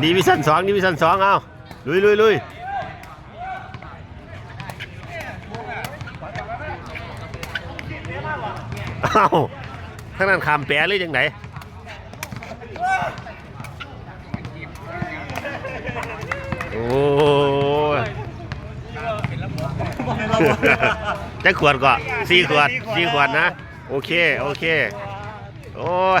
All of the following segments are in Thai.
ดีวิชั่นสองดีวิชั่นสองเอาลุยลุยลุยเอาข้างนั้นคำแปรหรือยังไงโอ้ยจะขวดก็สี่ขวดสี่ขวดนะ โอเค โอเค โอ้ย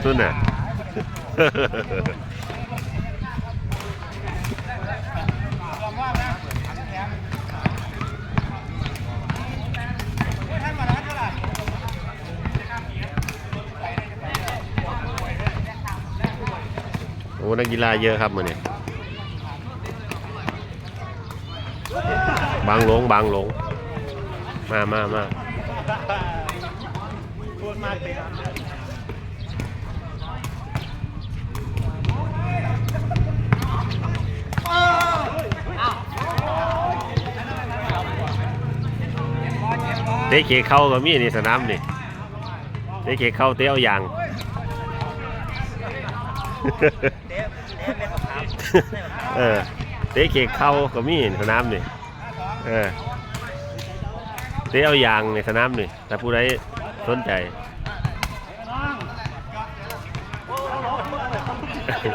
โอ้ นักกีฬาเยอะครับมันนี่ยบางหลงบางหลง มามามาพูดมากเล เตะเขเข้าก็มีนี่สนามนี่เตะเขเข้าเตะเอาอย่างเออเตะเขเข้าก็มีในสนามนี่เออเตะเอาอย่างในสนามนี่ถ้าผู้ใดสนใจ